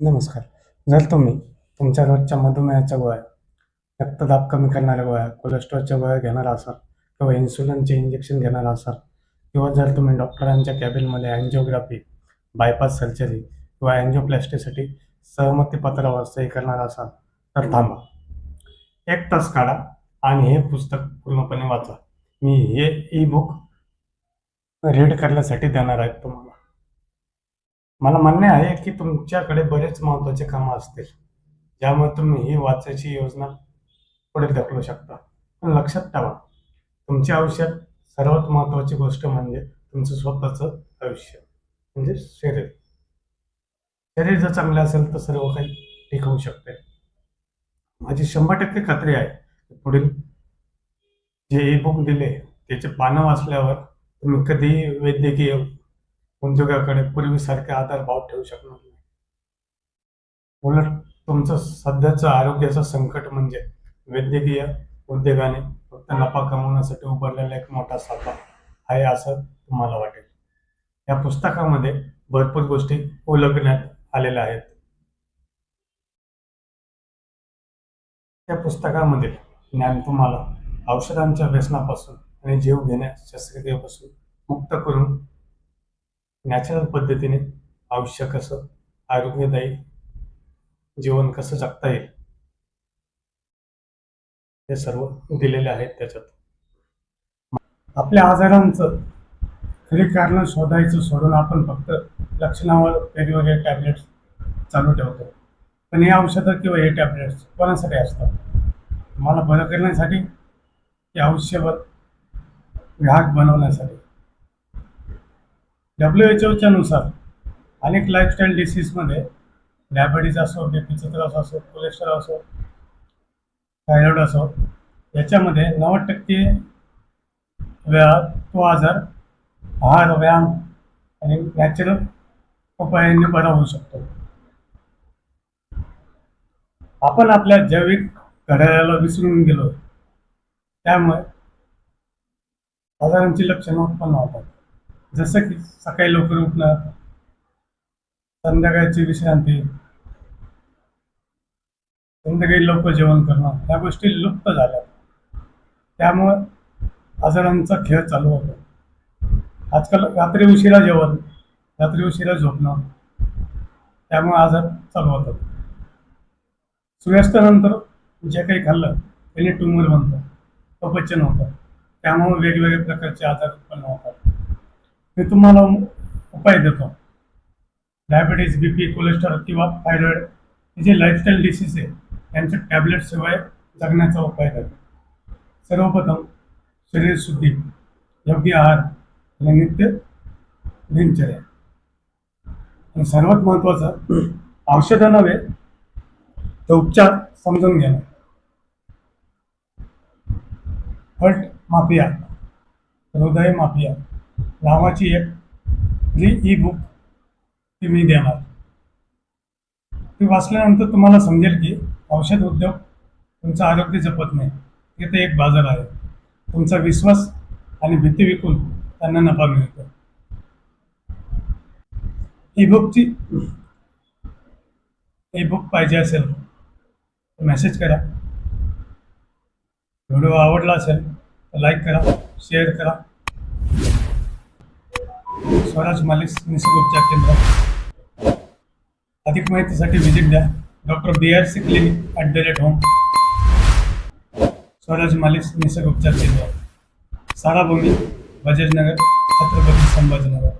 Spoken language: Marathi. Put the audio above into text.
नमस्कार. जर तुम्ही तुमच्या रोजच्या मधुमेहाच्या गोळ्या रक्तदाब कमी करणाऱ्या गोळ्या कोलेस्ट्रॉलच्या गोळ्या घेणार असाल किंवा इन्सुलिनचे इंजेक्शन घेणार असाल किंवा जर तुम्ही डॉक्टरांच्या कॅबिनमध्ये अँजिओग्राफी बायपास सर्जरी किंवा अँजिओप्लॅस्टीसाठी सहमती पत्रावर सही करणार असाल तर थांबा. एक तास काढा आणि हे पुस्तक पूर्णपणे वाचा. मी हे ई बुक रीड करण्यासाठी देणार आहे तुम्हाला. मला म्हणणे आहे की तुमच्याकडे बरेच महत्त्वाचे कामं असतील ज्यामुळे तुम्ही ही वाचायची योजना पुढे ढकलू शकता. पण लक्षात ठेवा तुमच्या आयुष्यात सर्वात महत्त्वाची गोष्ट म्हणजे तुमचं स्वतःचं आयुष्य म्हणजे शरीर. शरीर जर चांगलं असेल तर सर्व काही ठीक होऊ शकते. माझी शंभर टक्के खात्री आहे पुढील जे ई बुक दिले त्याचे पानं वाचल्यावर तुम्ही कधीही वैद्यकीय उद्योगाकडे पूर्वीसारखे आधारभाव ठेवू शकणार नाही. उलट तुमचं सध्याचं आरोग्याचं संकट म्हणजे वैद्यकीय उद्योगाने फक्त नफा कमवण्यासाठी उभारलेला एक मोठा सापळा आहे असं तुम्हाला वाटेल. या पुस्तकामध्ये भरपूर गोष्टी उलगण्यात आलेल्या आहेत. त्या पुस्तकामध्ये ज्ञान तुम्हाला औषधांच्या व्यसनापासून आणि जीव घेण्यास शस्त्रक्रियेपासून मुक्त करून नॅचरल पद्धतीने आयुष्य कसं आरोग्यदायी जीवन कसं जगता येईल हे सर्व दिलेले आहेत त्याच्यात. आपल्या आजारांचं खरी कारण शोधायचं सोडून आपण फक्त लक्षणावर वेगवेगळे टॅबलेट्स चालू ठेवतो. पण हे औषधं किंवा हे टॅबलेट्स कोणासाठी असतात? मला बरं करण्यासाठी ते आयुष्यभर ग्राहक बनवण्यासाठी? डब्ल्यू एच ओच्या नुसार अनेक लाईफस्टाईल डिसीजमध्ये डायबिटीज असो बीपीचा त्रास असो कोलेस्ट्रॉल असो थायरॉइड असो याच्यामध्ये नव्वद टक्के वेळा तो आजार आहार व्यायाम आणि नॅचरल उपायांनी बरा होऊ शकतो. आपण आपल्या जैविक घड्याळाला विसरून गेलो त्यामुळे आजारांची लक्षणं उत्पन्न होतात. जसं की सकाळी लवकर उठणं संध्याकाळची विश्रांती संध्याकाळी लवकर जेवण करणं ह्या गोष्टी लुप्त झाल्या. त्यामुळं आजारांचा खेळ चालू होतो. आजकाल रात्री उशिरा जेवण रात्री उशिरा झोपणं त्यामुळे आजार चालू होतात. सूर्यास्तानंतर जे काही खाल्लं त्याने ट्युमर बनतं अपचन होतं. त्यामुळे वेगवेगळ्या प्रकारचे आजार मी तुम्हाला उपाय देतो. डायबिटीज बी पी कोलेस्ट्रॉल किंवा थायरॉइड हे जे लाईफस्टाईल डिसीज आहे त्यांच्या टॅबलेटशिवाय जगण्याचा उपाय देतो. सर्वप्रथम शरीरशुद्धी योग्य आहार आणि नित्य दिनचर्या. आणि सर्वात महत्त्वाचं औषधं नव्हे तर उपचार समजून घेणं. हर्ट माफिया हृदय माफिया. नावाची एक जी ई बुक ती मी देणार. ती वाचल्यानंतर तुम्हाला समजेल की औषध उद्योग तुमचं आरोग्य जपत नाही. तिथे एक बाजार आहे. तुमचा विश्वास आणि भीती विकून त्यांना नफा मिळतो. ई बुकची ई बुक पाहिजे असेल तर मेसेज करा. व्हिडिओ आवडला असेल तर लाईक करा शेअर करा. स्वराज मालिस निसर्ग उपचार केंद्र अधिक माहितीसाठी व्हिजिट द्या. Doctor B R C clinic at the rate home Swaraj Malik निसर्ग उपचार केंद्र साराभूमी बजाजनगर छत्रपती संभाजीनगर.